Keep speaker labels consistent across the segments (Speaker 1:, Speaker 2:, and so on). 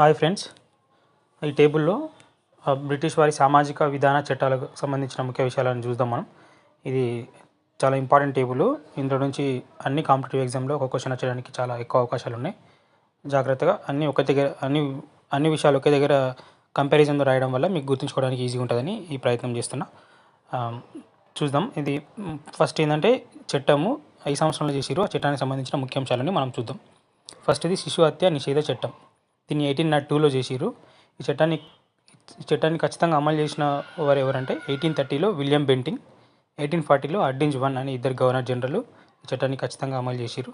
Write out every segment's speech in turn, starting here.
Speaker 1: Hi friends. ఈ టేబుల్లో British వారి సామాజిక విధాన చట్టాలకు సంబంధించిన ముఖ్య విషయాలను చూద్దాం మనం. ఇది చాలా ఇంపార్టెంట్ టేబుల్. ఇందులో నుంచి అన్ని కాంపిటేటివ్ ఎగ్జామ్లో ఒక క్వశ్చన్ వచ్చేయడానికి చాలా ఎక్కువ అవకాశాలు ఉన్నాయి. జాగ్రత్తగా అన్ని ఒక దగ్గర అన్ని అన్ని విషయాలు ఒకే దగ్గర కంపారిజన్లో రాయడం వల్ల మీకు గుర్తుంచుకోవడానికి ఈజీగా ఉంటుందని ఈ ప్రయత్నం చేస్తున్నా. చూద్దాం. ఇది ఫస్ట్ ఏంటంటే చట్టము ఐదు సంవత్సరంలో చేసిరు ఆ చట్టానికి సంబంధించిన ముఖ్యాంశాలని మనం చూద్దాం. ఫస్ట్ ఇది శిశు హత్య నిషేధ చట్టం. దీన్ని ఎయిటీన్ నాట్ టూలో చేసిరు ఈ చట్టాన్ని చట్టాన్ని ఖచ్చితంగా అమలు చేసిన వారు ఎవరంటే ఎయిటీన్ థర్టీలో విలియం బెంటింగ్ ఎయిటీన్ ఫార్టీలో అడ్డింజ్ వన్ అని ఇద్దరు గవర్నర్ జనరల్ ఈ చట్టాన్ని ఖచ్చితంగా అమలు చేసిరు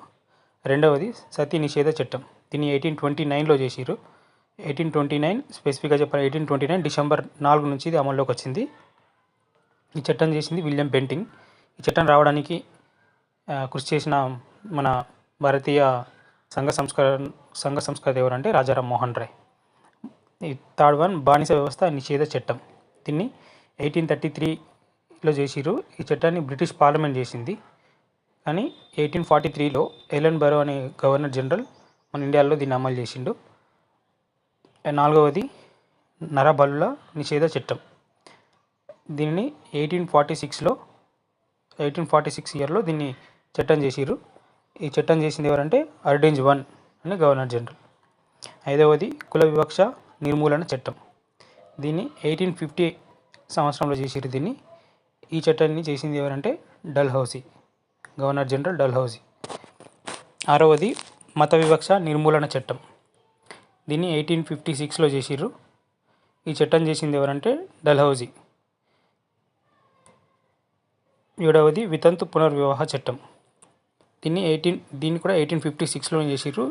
Speaker 1: రెండవది సతీ నిషేధ చట్టం. దీన్ని ఎయిటీన్ ట్వంటీ నైన్లో చేసిరు ఎయిటీన్ ట్వంటీ నైన్ స్పెసిఫిక్గా చెప్పాలి ఎయిటీన్ ట్వంటీ నైన్ డిసెంబర్ నాలుగు నుంచి ఇది అమల్లోకి వచ్చింది. ఈ చట్టం చేసింది విలియం బెంటింగ్. ఈ చట్టం రావడానికి కృషి చేసిన మన భారతీయ సంఘ సంస్కరణ సంఘ సంస్కృతి ఎవరంటే రాజారాం మోహన్ రాయ్. ఈ థర్డ్ వన్ బానిస వ్యవస్థ నిషేధ చట్టం. దీన్ని ఎయిటీన్ థర్టీ త్రీలో చేసిరు ఈ చట్టాన్ని బ్రిటిష్ పార్లమెంట్ చేసింది. కానీ ఎయిటీన్ ఫార్టీ త్రీలో ఎలన్ బరో అనే గవర్నర్ జనరల్ మన ఇండియాలో దీన్ని అమలు చేసిండు. నాలుగవది నరబలుల నిషేధ చట్టం. దీనిని ఎయిటీన్ ఫార్టీ సిక్స్లో ఎయిటీన్ ఫార్టీ సిక్స్ ఇయర్లో దీన్ని చట్టం చేసిరు ఈ చట్టం చేసింది ఎవరంటే అర్డెంజ్ వన్ అని గవర్నర్ జనరల్. ఐదవది కుల వివక్ష నిర్మూలన చట్టం. దీన్ని ఎయిటీన్ ఫిఫ్టీ సంవత్సరంలో చేసిరు దీన్ని. ఈ చట్టాన్ని చేసింది ఎవరంటే డల్హౌసీ గవర్నర్ జనరల్ డల్హౌసీ ఆరవది మత వివక్ష నిర్మూలన చట్టం. దీన్ని ఎయిటీన్ ఫిఫ్టీ సిక్స్లో చేసిర్రు. ఈ చట్టం చేసింది ఎవరంటే డల్హౌజీ. ఏడవది వితంతు పునర్వివాహ చట్టం. దీన్ని ఎయిటీన్ దీన్ని కూడా ఎయిటీన్ ఫిఫ్టీ సిక్స్లో చేసిర్రు.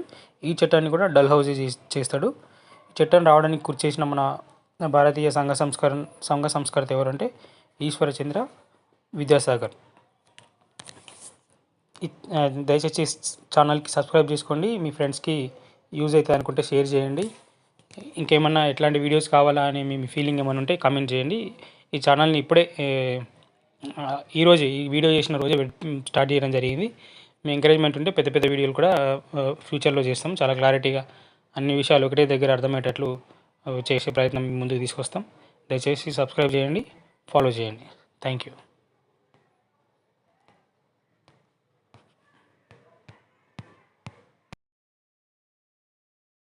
Speaker 1: ఈ చట్టాన్ని కూడా డల్ హౌజీ చేస్తాడు. ఈ చట్టాన్ని రావడానికి కృషి చేసిన మన భారతీయ సంఘ సంస్కరణ సంఘ సంస్కర్త ఎవరంటే ఈశ్వరచంద్ర విద్యాసాగర్. దయచేసి ఛానల్కి సబ్స్క్రైబ్ చేసుకోండి. మీ ఫ్రెండ్స్కి యూజ్ అవుతుంది అనుకుంటే షేర్ చేయండి. ఇంకేమన్నా ఎట్లాంటి వీడియోస్ కావాలా అని మీ ఫీలింగ్ ఏమైనా ఉంటే కామెంట్ చేయండి. ఈ ఛానల్ని ఇప్పుడే ఈరోజు ఈ వీడియో చేసిన రోజే స్టార్ట్ చేయడం జరిగింది. మీ ఎంకరేజ్మెంట్ ఉంటే పెద్ద పెద్ద వీడియోలు కూడా ఫ్యూచర్లో చేస్తాం. చాలా క్లారిటీగా అన్ని విషయాలు ఒకటే దగ్గర అర్థమయ్యేటట్లు చేసే ప్రయత్నం ముందుకు తీసుకొస్తాం. దయచేసి సబ్స్క్రైబ్ చేయండి ఫాలో చేయండి. Thank you